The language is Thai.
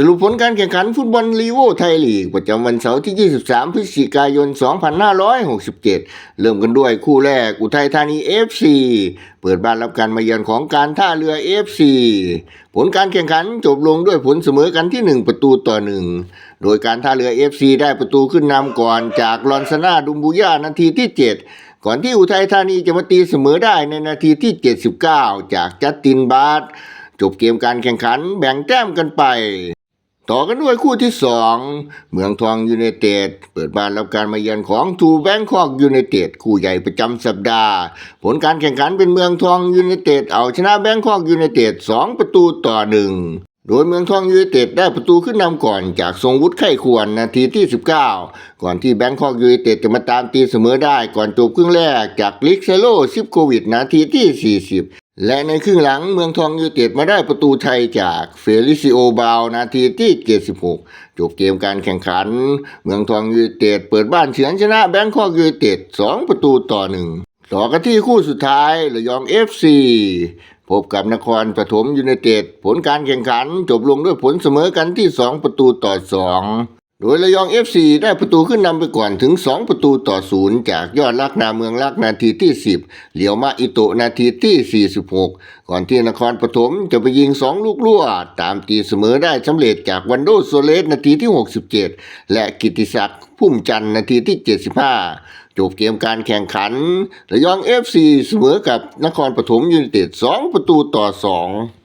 สรุปผลการแข่งขันฟุตบอลลีโวไทยลีก ประจำวันเสาร์ที่ 23 พฤศจิกายน 2567 เริ่มกันด้วยคู่แรกอุทัยธานี FC เปิดบ้านรับการมาเยือนของการท่าเรือ FC ผลการแข่งขันจบลงด้วยผลเสมอกันที่ 1 ประตูต่อ 1 โดยการท่าเรือ FC ได้ประตูขึ้นนำก่อนจากลอนซานาดุมบูย่านาทีที่ 7 ก่อนที่อุทัยธานีจะมาตีเสมอได้ในนาทีที่ 79 จากจัสตินบาร์จบเกมการแข่งขันแบ่งแต้มกันไป ต่อกันด้วยคู่ที่2เมืองทองยูไนเต็ดเปิดบ้านรับการมาเยือนของทูแบงคอกยูไนเต็ดคู่ใหญ่ประจำสัปดาห์ ผลการแข่งขันเป็นเมืองทองยูไนเต็ดเอาชนะแบงคอกยูไนเต็ด2ประตูต่อหนึ่งโดยเมืองทองยูไนเต็ดได้ประตูขึ้นนำก่อนจากทรงวุฒิไข้ควรนาทีที่ 19 ก่อนที่แบงคอกยูไนเต็ดจะมาตามตีเสมอได้ก่อนจบครึ่งแรกจากลิกเซโลซิปโควิดนาทีที่ 40 และในครึ่งหลังเมืองทองยูไนเต็ดมาได้ประตูไทยจากเฟลิซิโอบาวนาทีที่ 76 จบเกมการแข่งขัน เมืองทองยูไนเต็ดเปิดบ้านเฉือนชนะแบงคอกยูไนเต็ด2 ประตูต่อหนึ่งต่อกันที่คู่สุดท้ายระยอง FC พบกับนครปฐมยูไนเต็ดผลการแข่งขันจบลงด้วยผลเสมอกันที่ 2 ประตูต่อ 2 โดยระยอง FC ได้ประตูขึ้นนำไปก่อนถึง 2 ประตูต่อศูนย์จากยอดลักนาเมืองลักนาทีที่ 10 เหลียวมาอิโตะนาทีที่ 46 ก่อนที่นครปฐมจะไปยิง 2 ลูกลั่วตามตีเสมอได้สำเร็จจากวันโดโซเลสนาทีที่ 67 และกิติศักดิ์พุ่มจันทร์นาทีที่ 75 จบเกมการแข่งขัน ระยอง FC เสมอกับนครปฐมยูไนเต็ด2 ประตูต่อ 2